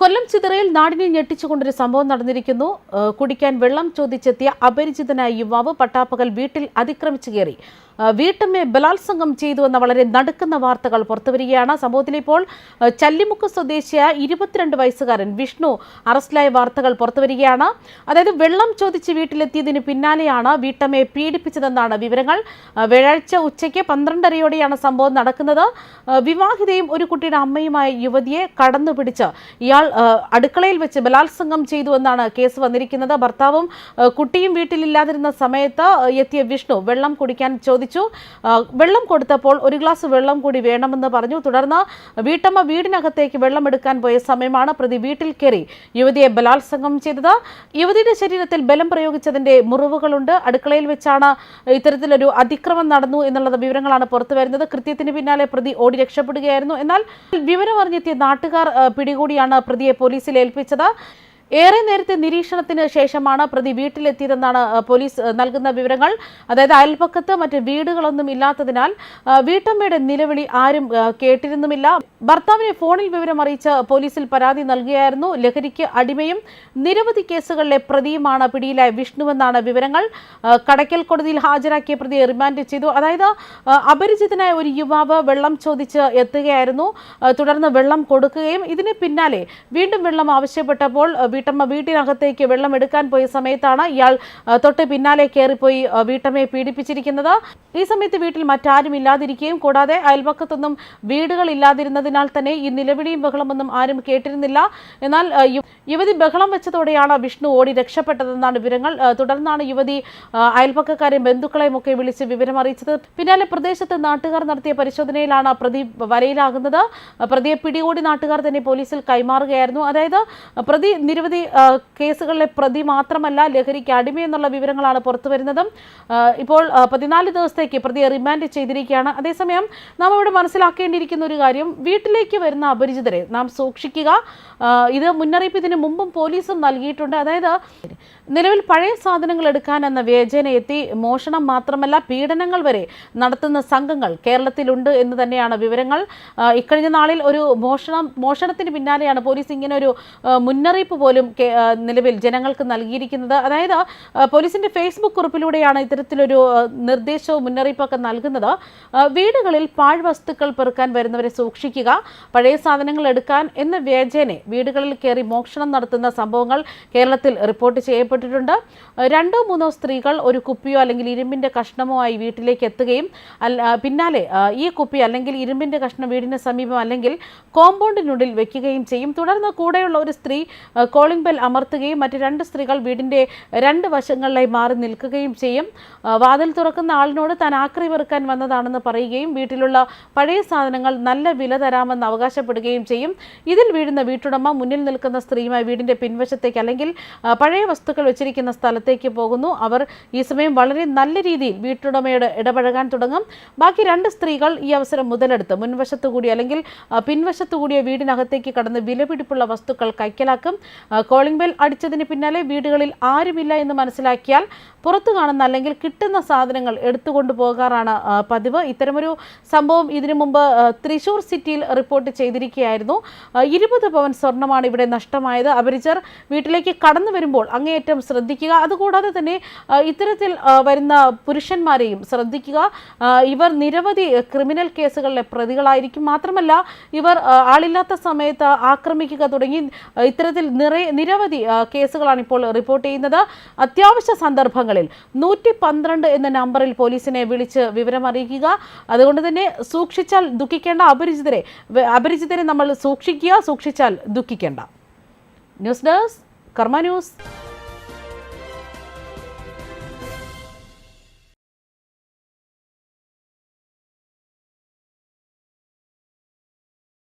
കൊല്ലം ചിതറയിൽ നാടിനെ ഞെട്ടിച്ചുകൊണ്ടൊരു സംഭവം നടന്നിരിക്കുന്നു. കുടിക്കാൻ വെള്ളം ചോദിച്ചെത്തിയ അപരിചിതനായ യുവാവ് പട്ടാപ്പകൽ വീട്ടിൽ അതിക്രമിച്ചു കയറി. വീട്ടമ്മയെ ബലാത്സംഗം ചെയ്തു എന്ന വളരെ നടുക്കുന്ന വാർത്തകൾ പുറത്തുവരികയാണ്. സംഭവത്തിൽ ഇപ്പോൾ ചല്ലിമുക്ക് സ്വദേശിയായ ഇരുപത്തിരണ്ട് വയസ്സുകാരൻ വിഷ്ണു അറസ്റ്റിലായ വാർത്തകൾ പുറത്തുവരികയാണ്. അതായത് വെള്ളം ചോദിച്ച് വീട്ടിലെത്തിയതിന് പിന്നാലെയാണ് വീട്ടമ്മയെ പീഡിപ്പിച്ചതെന്നാണ് വിവരങ്ങൾ. വ്യാഴാഴ്ച ഉച്ചയ്ക്ക് പന്ത്രണ്ടരയോടെയാണ് സംഭവം നടക്കുന്നത്. വിവാഹിതയും ഒരു കുട്ടിയുടെ അമ്മയുമായ യുവതിയെ കടന്നുപിടിച്ച് ഇയാൾ അടുക്കളയിൽ വെച്ച് ബലാത്സംഗം ചെയ്തു എന്നാണ് കേസ് വന്നിരിക്കുന്നത്. ഭർത്താവും കുട്ടിയും വീട്ടിലില്ലാതിരുന്ന സമയത്ത് എത്തിയ വിഷ്ണു വെള്ളം കുടിക്കാൻ ചോദിച്ചു ഏഹ് വെള്ളം കൊടുത്തപ്പോൾ ഒരു ഗ്ലാസ് വെള്ളം കൂടി വേണമെന്ന് പറഞ്ഞു. തുടർന്ന് വീട്ടമ്മ വീടിനകത്തേക്ക് വെള്ളം എടുക്കാൻ പോയ സമയമാണ് പ്രതി വീട്ടിൽ കയറി യുവതിയെ ബലാത്സംഗം ചെയ്തത്. യുവതിയുടെ ശരീരത്തിൽ ബലം പ്രയോഗിച്ചതിന്റെ മുറിവുകളുണ്ട്. അടുക്കളയിൽ വെച്ചാണ് ഇത്തരത്തിലൊരു അതിക്രമം നടന്നു എന്നുള്ള വിവരങ്ങളാണ് പുറത്തു വരുന്നത്. കൃത്യത്തിന് പിന്നാലെ പ്രതി ഓടി രക്ഷപ്പെടുകയായിരുന്നു. എന്നാൽ വിവരം അറിഞ്ഞെത്തിയ നാട്ടുകാർ പിടികൂടിയാണ് പ്രതിയെ പോലീസിൽ ഏൽപ്പിച്ചത്. ഏറെ നേരത്തെ നിരീക്ഷണത്തിന് ശേഷമാണ് പ്രതി വീട്ടിലെത്തിയതെന്നാണ് പോലീസ് നൽകുന്ന വിവരങ്ങൾ. അതായത് അയൽപക്കത്ത് മറ്റ് വീടുകളൊന്നും ഇല്ലാത്തതിനാൽ വീട്ടമ്മയുടെ നിലവിളി ആരും കേട്ടിരുന്നുമില്ല. ഭർത്താവിനെ ഫോണിൽ വിവരം അറിയിച്ച് പോലീസിൽ പരാതി നൽകുകയായിരുന്നു ലഹരിക്ക് അടിമയും നിരവധി കേസുകളിലെ പ്രതിയുമാണ് പിടിയിലായ വിഷ്ണുവെന്നാണ് വിവരങ്ങൾ. കടയ്ക്കൽ കോടതിയിൽ ഹാജരാക്കിയ പ്രതിയെ റിമാൻഡ് ചെയ്തു. അതായത് അപരിചിതനായ ഒരു യുവാവ് വെള്ളം ചോദിച്ച് എത്തുകയായിരുന്നു. തുടർന്ന് വെള്ളം കൊടുക്കുകയും ഇതിന് പിന്നാലെ വീണ്ടും വെള്ളം ആവശ്യപ്പെട്ടപ്പോൾ വീട്ടമ്മ വീട്ടിനകത്തേക്ക് വെള്ളം എടുക്കാൻ പോയ സമയത്താണ് ഇയാൾ തൊട്ട് പിന്നാലെ കയറിപ്പോയി വീട്ടമ്മയെ പീഡിപ്പിച്ചിരിക്കുന്നത്. ഈ സമയത്ത് വീട്ടിൽ മറ്റാരും ഇല്ലാതിരിക്കുകയും കൂടാതെ അയൽപക്കത്തൊന്നും വീടുകൾ ഇല്ലാതിരുന്നതിനാൽ തന്നെ ഈ നിലവിളിയും ബഹളമൊന്നും ആരും കേട്ടിരുന്നില്ല. എന്നാൽ യുവതി ബഹളം വെച്ചതോടെയാണ് വിഷ്ണു ഓടി രക്ഷപ്പെട്ടതെന്നാണ് വിവരങ്ങൾ. തുടർന്നാണ് യുവതി അയൽപക്കക്കാരെയും ബന്ധുക്കളെയും ഒക്കെ വിളിച്ച് വിവരം അറിയിച്ചത് പിന്നാലെ പ്രദേശത്ത് നാട്ടുകാർ നടത്തിയ പരിശോധനയിലാണ് പ്രതി വലയിലാകുന്നത്. ഏഹ്, പ്രതിയെ പിടികൂടി നാട്ടുകാർ തന്നെ പോലീസിൽ കൈമാറുകയായിരുന്നു. അതായത് പ്രതി നിരവധി കേസുകളിലെ പ്രതി മാത്രമല്ല ലഹരിക്ക് അടിമയെന്നുള്ള വിവരങ്ങളാണ് പുറത്തു വരുന്നതും ഏഹ്, ഇപ്പോൾ പതിനാല് പതിനാല് ദിവസത്തേക്ക് പ്രതിയെ റിമാൻഡ് ചെയ്തിരിക്കുകയാണ്. അതേസമയം നാം ഇവിടെ മനസ്സിലാക്കേണ്ടിയിരിക്കുന്ന ഒരു കാര്യം വീട്ടിലേക്ക് വരുന്ന അപരിചിതരെ നാം സൂക്ഷിക്കുക. ഇത് മുന്നറിയിപ്പ് ഇതിന് മുമ്പും പോലീസും നൽകിയിട്ടുണ്ട്. അതായത് നിലവിൽ പഴയ സാധനങ്ങൾ എടുക്കാൻ എന്ന വേചനയെത്തി മോഷണം മാത്രമല്ല പീഡനങ്ങൾ വരെ നടത്തുന്ന സംഘങ്ങൾ കേരളത്തിലുണ്ട് എന്ന് തന്നെയാണ് വിവരങ്ങൾ. ഇക്കഴിഞ്ഞ നാളിൽ ഒരു മോഷണം മോഷണത്തിന് പിന്നാലെയാണ് പോലീസ് ഇങ്ങനെ ഒരു മുന്നറിയിപ്പ് പോലും നിലവിൽ ജനങ്ങൾക്ക് നൽകിയിരിക്കുന്നത്. അതായത് പോലീസിന്റെ ഫേസ്ബുക്ക് കുറിപ്പിലൂടെയാണ് ഇത്തരത്തിലൊരു നിർദ്ദേശവും മുന്നറിയിപ്പൊക്കെ നൽകുന്നത്. വീടുകളിൽ പാഴ്വസ്തുക്കൾ പെറുക്കാൻ വരുന്നവരെ സൂക്ഷിക്കുക പഴയ സാധനങ്ങൾ എടുക്കാൻ എന്ന വ്യാജേനെ വീടുകളിൽ കയറി മോഷണം നടത്തുന്ന സംഭവങ്ങൾ കേരളത്തിൽ റിപ്പോർട്ട് ചെയ്യപ്പെട്ടിട്ടുണ്ട്. രണ്ടോ മൂന്നോ സ്ത്രീകൾ ഒരു കുപ്പിയോ അല്ലെങ്കിൽ ഇരുമ്പിന്റെ കഷ്ണമോ ആയി വീട്ടിലേക്ക് എത്തുകയും പിന്നാലെ ഈ കുപ്പി അല്ലെങ്കിൽ ഇരുമ്പിന്റെ കഷ്ണം വീടിന് സമീപം അല്ലെങ്കിൽ കോമ്പൗണ്ടിനുള്ളിൽ വെക്കുകയും ചെയ്യും. തുടർന്ന് കൂടെയുള്ള ഒരു സ്ത്രീ കോളിംഗ് ബെൽ അമർത്തുകയും മറ്റ് രണ്ട് സ്ത്രീകൾ വീടിന്റെ രണ്ട് വശങ്ങളിലായി മാറി നിൽക്കുകയും ചെയ്യും. വാതിൽ തുറക്കുന്ന ആളിനോട് താൻ ആക്രി വെറുക്കാൻ വന്നതാണെന്ന് പറയുകയും വീട്ടിലുള്ള പഴയ സാധനങ്ങൾ നല്ല വില തരാമെന്ന് അവകാശപ്പെടുകയും ചെയ്യും. ഇതിൽ വീഴുന്ന വീട്ടുടമ മുന്നിൽ നിൽക്കുന്ന സ്ത്രീയുമായി വീടിന്റെ പിൻവശത്തേക്ക് അല്ലെങ്കിൽ പഴയ വസ്തുക്കൾ വെച്ചിരിക്കുന്ന സ്ഥലത്തേക്ക് പോകുന്നു. അവർ ഈ സമയം വളരെ നല്ല രീതിയിൽ വീട്ടുടമയോട് ഇടപഴകാൻ തുടങ്ങും. ബാക്കി രണ്ട് സ്ത്രീകൾ ഈ അവസരം മുതലെടുത്ത് മുൻവശത്തു കൂടി അല്ലെങ്കിൽ ആ, പിൻവശത്തു കൂടിയ വീടിനകത്തേക്ക് കടന്ന് വിലപിടിപ്പുള്ള വസ്തുക്കൾ കൈക്കലാക്കും. കോളിംഗ് ബെൽ അടിച്ചതിന് പിന്നാലെ വീടുകളിൽ ആരുമില്ല എന്ന് മനസ്സിലാക്കിയാൽ പുറത്തു കാണുന്ന അല്ലെങ്കിൽ കിട്ടുന്ന സാധനങ്ങൾ എടുത്തുകൊണ്ട് പോകാറാണ് ആ, പതിവ്. ഇത്തരമൊരു സംഭവം ഇതിനു മുമ്പ് തൃശൂർ സിറ്റിയിൽ റിപ്പോർട്ട് ചെയ്തിരിക്കുകയായിരുന്നു. ഇരുപത് പവൻ സ്വർണമാണ് ഇവിടെ നഷ്ടമായത്. അപരിചർ വീട്ടിലേക്ക് കടന്നു വരുമ്പോൾ അങ്ങേയറ്റം ശ്രദ്ധിക്കുക. അതുകൂടാതെ തന്നെ ഇത്തരത്തിൽ വരുന്ന പുരുഷന്മാരെയും ശ്രദ്ധിക്കുക. ഇവർ നിരവധി ക്രിമിനൽ കേസുകളിലെ പ്രതികളായിരിക്കും. മാത്രമല്ല ഇവർ ആളില്ലാത്ത സമയത്ത് ആക്രമിക്കുക തുടങ്ങി ഇത്തരത്തിൽ നിറയെ നിരവധി കേസുകളാണ് ഇപ്പോൾ റിപ്പോർട്ട് ചെയ്യുന്നത്. അത്യാവശ്യ സന്ദർഭങ്ങളിൽ നൂറ്റി എന്ന നമ്പറിൽ പോലീസിനെ വിളിച്ച് വിവരം അറിയിക്കുക അതുകൊണ്ട് തന്നെ സൂക്ഷിച്ചാൽ ദുഃഖിക്കേണ്ട അപരിചിതരെ അപരിചിതരെ നമ്മൾ സൂക്ഷിക്കുക സൂക്ഷിച്ചാൽ ദുഃഖിക്കേണ്ട. News desk Karma news.